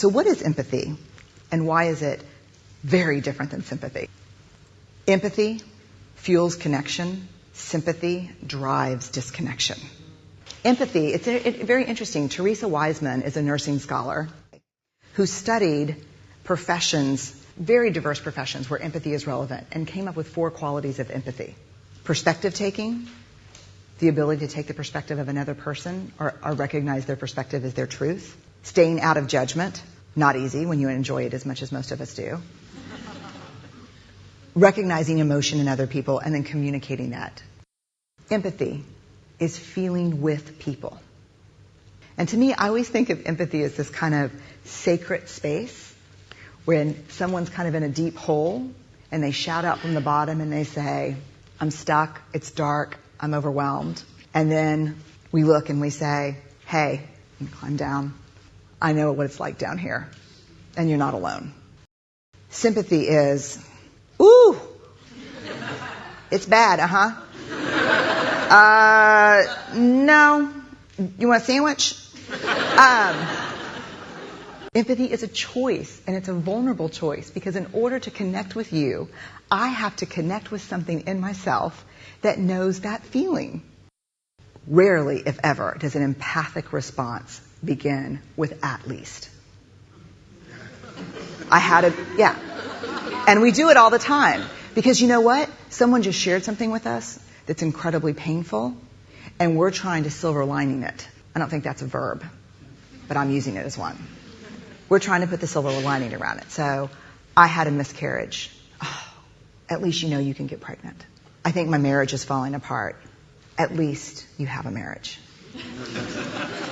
So what is empathy and why is it very different than sympathy? Empathy fuels connection. Sympathy drives disconnection. Empathy, it's a, it, very interesting. Teresa Wiseman is a nursing scholar who studied professions, very diverse professions where empathy is relevant and came up with four qualities of empathy. Perspective taking, the ability to take the perspective of another person or, or recognize their perspective as their truth. Staying out of judgment, not easy when you enjoy it as much as most of us do. Recognizing emotion in other people and then communicating that. Empathy is feeling with people. And to me, I always think of empathy as this kind of sacred space when someone's kind of in a deep hole and they shout out from the bottom and they say, I'm stuck, it's dark, I'm overwhelmed. And then we look and we say, hey, climb down. I know what it's like down here. And you're not alone. Sympathy is, ooh, it's bad, uh-huh. Uh, no. You want a sandwich? Um, empathy is a choice, and it's a vulnerable choice because in order to connect with you, I have to connect with something in myself that knows that feeling. Rarely, if ever, does an empathic response begin with at least. I had a, yeah. And we do it all the time. Because you know what? Someone just shared something with us that's incredibly painful, and we're trying to silver lining it. I don't think that's a verb, but I'm using it as one. We're trying to put the silver lining around it. So I had a miscarriage. Oh, at least you know you can get pregnant. I think my marriage is falling apart. At least you have a marriage.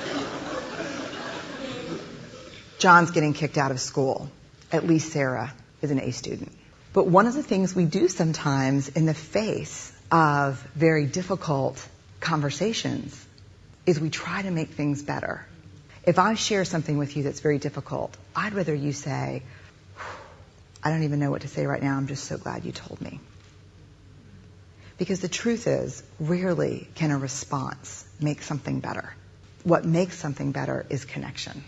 John's getting kicked out of school. At least Sarah is an A student. But one of the things we do sometimes in the face of very difficult conversations is we try to make things better. If I share something with you that's very difficult, I'd rather you say, I don't even know what to say right now. I'm just so glad you told me. Because the truth is, rarely can a response make something better. What makes something better is connection.